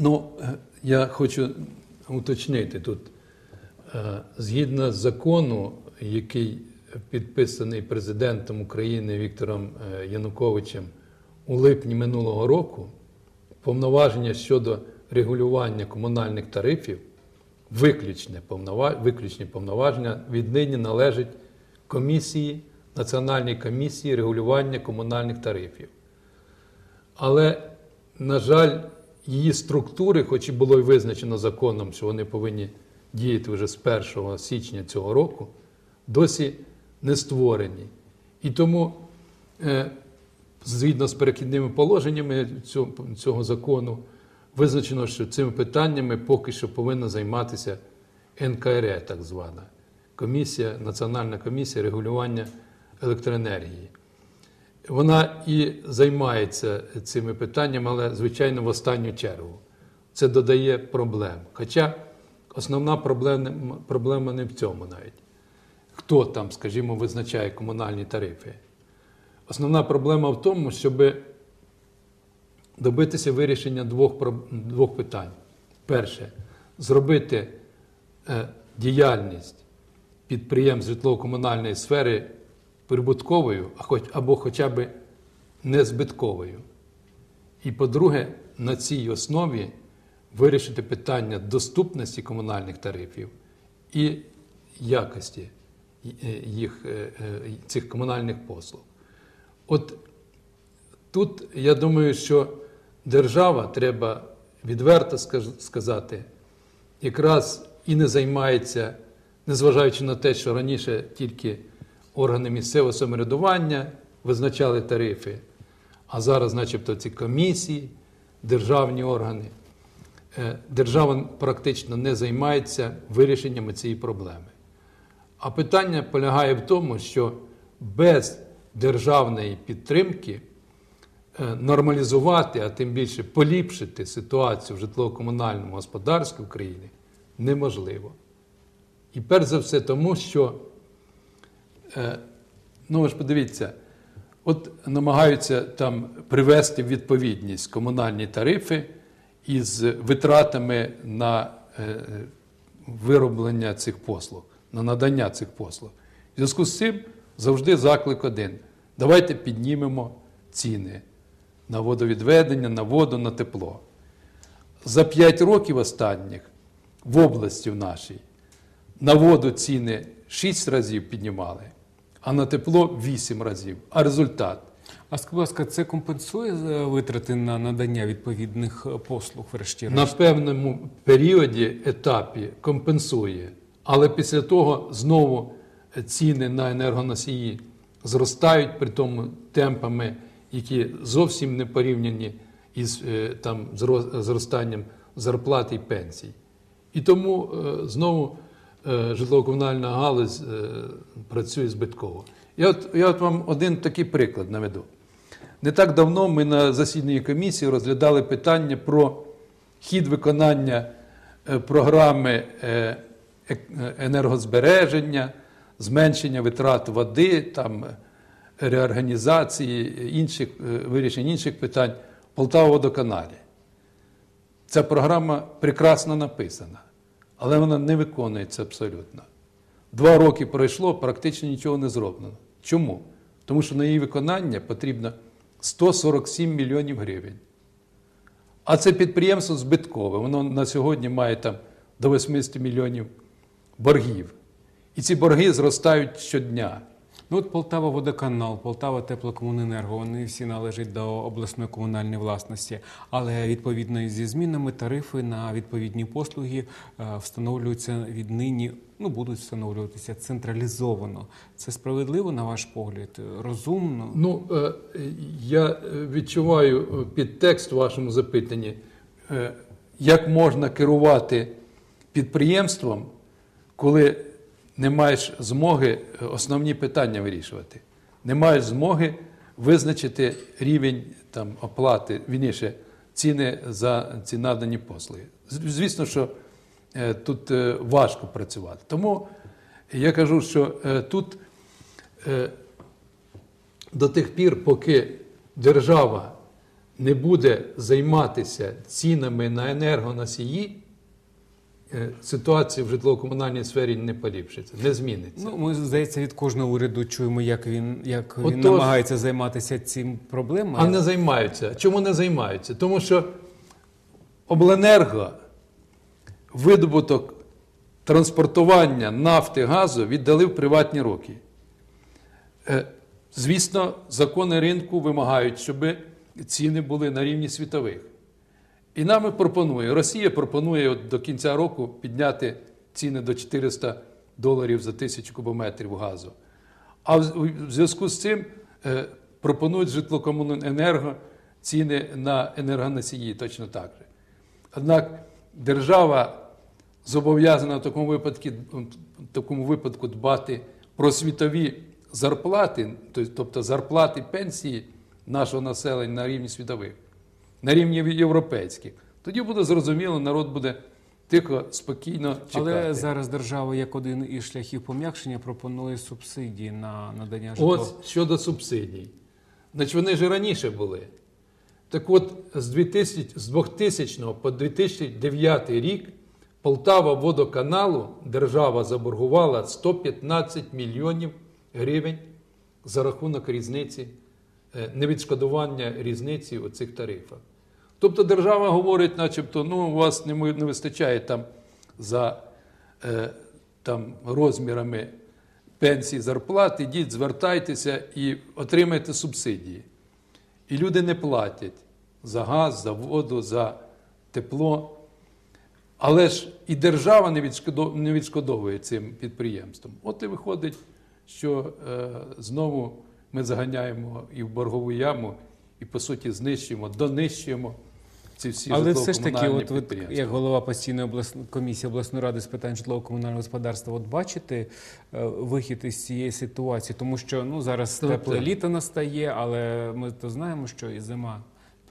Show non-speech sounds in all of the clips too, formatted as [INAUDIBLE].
Ну, е, я хочу уточнити тут. Е, Згідно закону, який підписаний президентом України Віктором е, Януковичем у липні минулого року, повноваження щодо регулювання комунальних тарифів, виключні повноваження віднині належать комісії, Національній комісії регулювання комунальних тарифів. Але, на жаль, її структури, хоч і було й визначено законом, що вони повинні діяти вже з 1 січня цього року, досі не створені. І тому, е, згідно з перехідними положеннями цього, закону, визначено, що цими питаннями поки що повинна займатися НКРЕ, так звана комісія, Національна комісія регулювання електроенергії. Вона і займається цими питаннями, але, звичайно, в останню чергу. Це додає проблем. Хоча основна проблема, проблема не в цьому навіть. Хто там, скажімо, визначає комунальні тарифи? Основна проблема в тому, щоб добитися вирішення двох, двох питань. Перше, зробити е, діяльність підприємств житлово-комунальної сфери прибутковою, а хоч, або хоча б незбитковою. І по-друге, на цій основі вирішити питання доступності комунальних тарифів і якості е, їх, е, е, цих комунальних послуг. От тут я думаю, що держава, треба відверто сказати, якраз і не займається, незважаючи на те, що раніше тільки органи місцевого самоврядування визначали тарифи, а зараз, начебто, ці комісії, державні органи. Е, Держава практично не займається вирішенням цієї проблеми. А питання полягає в тому, що без державної підтримки е, нормалізувати, а тим більше поліпшити ситуацію в житлово-комунальному господарстві України неможливо. І перш за все тому, що, ну ви ж подивіться, от намагаються там привести в відповідність комунальні тарифи із витратами на е, е, вироблення цих послуг, на надання цих послуг. В зв'язку з цим завжди заклик один. Давайте піднімемо ціни на водовідведення, на воду, на тепло. За 5 років останніх в області в нашій на воду ціни 6 разів піднімали, а на тепло 8 разів. А результат А скажіть, будь ласка, це компенсує е, витрати на надання відповідних е, послуг, врешті на певному періоді, етапі компенсує, але після того знову ціни на енергоносії зростають, при тому темпами, які зовсім не порівняні із е, там, зростанням зарплат і пенсій. І тому знову житлово-комунальна галузь е, працює збитково. Я от, я от вам один такий приклад наведу. Не так давно ми на засіданні комісії розглядали питання про хід виконання е, програми е, е, енергозбереження, зменшення витрат води, там, е, реорганізації, інших, е, вирішення інших питань в Полтава-водоканалі. Ця програма прекрасно написана, але вона не виконується абсолютно. Два роки пройшло, практично нічого не зроблено. Чому? Тому що на її виконання потрібно 147 мільйонів гривень. А це підприємство збиткове. Воно на сьогодні має там до 80 мільйонів боргів. І ці борги зростають щодня. Ну от Полтава водоканал, Полтава теплокомуненерго, вони всі належать до обласної комунальної власності, але відповідно зі змінами тарифи на відповідні послуги е, встановлюються віднині, ну будуть встановлюватися централізовано. Це справедливо на ваш погляд? Розумно? Ну, е, я відчуваю підтекст в вашому запитанні, е, як можна керувати підприємством, коли не маєш змоги е, основні питання вирішувати. Не маєш змоги визначити рівень там, оплати, вірніше, ціни за ці надані послуги. Звісно, що е, тут е, важко працювати. Тому я кажу, що тут до тих пір, поки держава не буде займатися цінами на енергоносії, ситуація в житлово-комунальній сфері не поліпшиться, не зміниться. Ну, ми здається, від кожного уряду чуємо, як він як він Отож- намагається займатися цим проблемою. А не займаються. Чому не займаються? Тому що обленерго видобуток транспортування нафти газу віддали в приватні руки. Е, Звісно, закони ринку вимагають, щоб ціни були на рівні світових. І нам пропонує, Росія пропонує от до кінця року підняти ціни до 400 доларів за тисячу кубометрів газу. А в зв'язку з цим е, пропонують житлокомуненерго ціни на енергоносії точно так же. Однак держава зобов'язана в такому випадку, в такому випадку дбати про світові зарплати, тобто зарплати пенсії нашого населення на рівні світових, на рівні європейських. Тоді буде зрозуміло, народ буде тихо, спокійно чекати. Але зараз держава як один із шляхів пом'якшення пропонує субсидії на надання житла. От щодо субсидій. Значить, вони ж раніше були. Так от, з 2000, з 2000 по 2009 рік Полтава водоканалу держава заборгувала 115 мільйонів гривень за рахунок різниці, невідшкодування різниці у цих тарифах. Тобто держава говорить, начебто, ну, у вас не, вистачає там за е, там, розмірами пенсії, зарплат, ідіть, звертайтеся і отримайте субсидії. І люди не платять за газ, за воду, за тепло. Але ж і держава не відшкодовує цим підприємствам. От і виходить, що е, знову ми заганяємо і в боргову яму, і по суті знищуємо, донищуємо ці всі Але все ж таки, от ви як голова постійної обласної комісії обласної ради з питань житлово-комунального господарства, от бачите е, вихід із цієї ситуації, тому що ну зараз Ну, тепле літо настає, але ми то знаємо, що і зима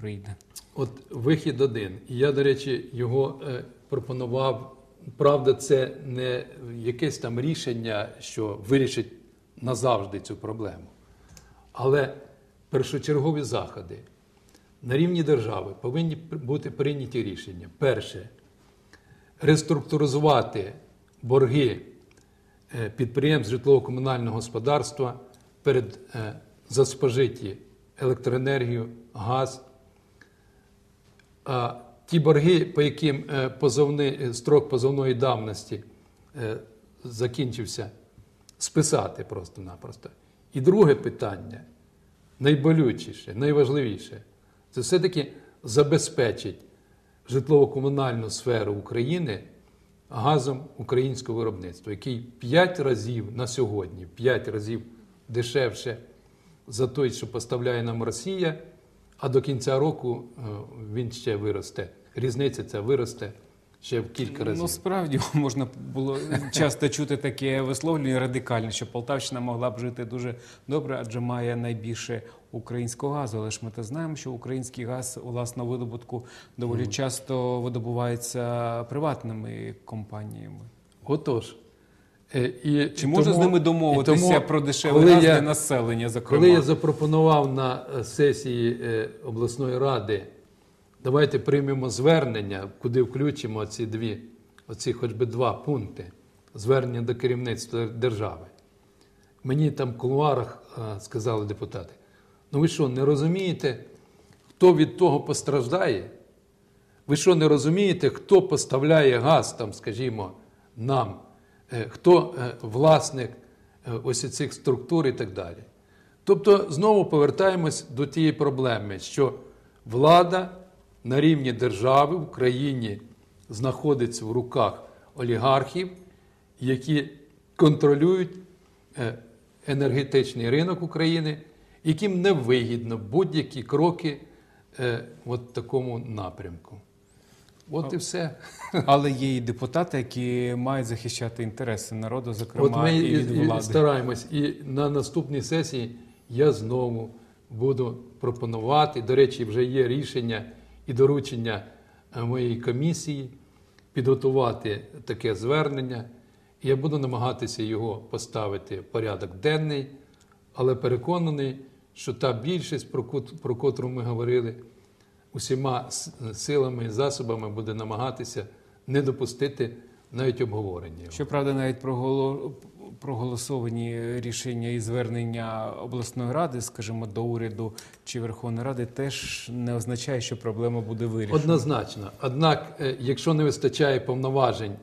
прийде. От вихід один. І я, до речі, його е, пропонував. Правда, це не якесь там рішення, що вирішить назавжди цю проблему. Але першочергові заходи на рівні держави повинні бути прийняті рішення. Перше реструктуризувати борги е, підприємств житлово-комунального господарства перед е, за спожиті електроенергію, газ. А ті борги, по яким е, позовний, строк позовної давності закінчився, списати просто-напросто. І друге питання, найболючіше, найважливіше, це все-таки забезпечить житлово-комунальну сферу України газом українського виробництва, який 5 разів на сьогодні, 5 разів дешевше за той, що поставляє нам Росія, а до кінця року е, він ще виросте. Різниця ця виросте ще в кілька разів. Ну справді [LAUGHS] можна було часто чути таке висловлення радикальне, що Полтавщина могла б жити дуже добре, адже має найбільше українського газу. Але ж ми те знаємо, що український газ у власного видобутку доволі часто видобувається приватними компаніями. Отож. е, І Чи можна тому- з ними домовитися тому, про дешевий газ для населення? Зокрема, Коли я запропонував на е, сесії е, обласної ради, давайте приймемо звернення, куди включимо ці дві, оці хоч би два пункти звернення до керівництва держави. Мені там в кулуарах е, сказали депутати: ну ви що, не розумієте, хто від того постраждає? Ви що не розумієте, хто поставляє газ, там, скажімо, нам, Е, хто е, власник ось цих структур і так далі. Тобто знову повертаємось до тієї проблеми, що влада на рівні держави в Україні знаходиться в руках олігархів, які контролюють е, енергетичний ринок України, яким невигідно будь-які кроки е, от такому напрямку. От і все. але є і депутати, які мають захищати інтереси народу, зокрема От ми і від влади. стараємось. І на наступній сесії я знову буду пропонувати. До речі, вже є рішення і доручення е, моєї комісії підготувати таке звернення. Я буду намагатися його поставити в порядок денний, але переконаний, що та більшість, про кот- про котру ми говорили, усіма силами і засобами буде намагатися не допустити навіть обговорення. Щоправда, навіть проголосовані рішення і звернення обласної ради, скажімо, до уряду чи Верховної Ради, теж не означає, що проблема буде вирішена. Однозначно. Однак, е, якщо не вистачає повноважень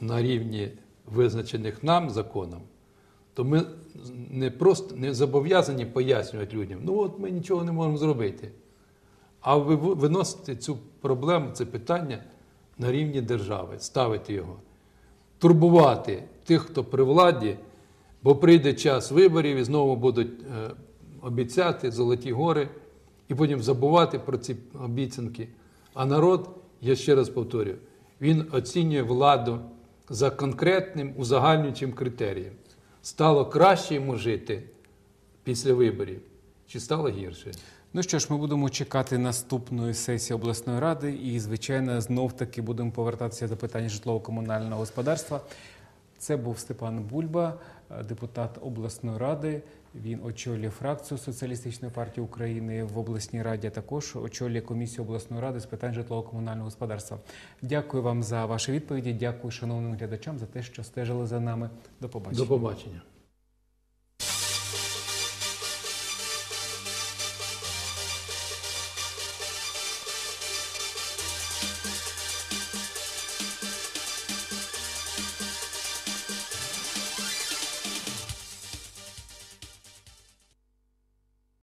на рівні визначених нам законом, то ми не просто не зобов'язані пояснювати людям, ну от ми нічого не можемо зробити. А ви ви- виносити цю проблему, це питання на рівні держави, ставити його, турбувати тих, хто при владі, бо прийде час виборів і знову будуть е, обіцяти золоті гори, і потім забувати про ці обіцянки. А народ, я ще раз повторюю, він оцінює владу за конкретним узагальнюючим критерієм. Стало краще йому жити після виборів, чи стало гірше? Ну що ж, ми будемо чекати наступної сесії обласної ради, і звичайно, знов таки будемо повертатися до питання житлово-комунального господарства. Це був Степан Бульба, е, депутат обласної ради. Він очолює фракцію Соціалістичної партії України в обласній раді. Також очолює комісію обласної ради з питань житлово-комунального господарства. Дякую вам за ваші відповіді. Дякую шановним глядачам за те, що стежили за нами. До побачення. До побачення.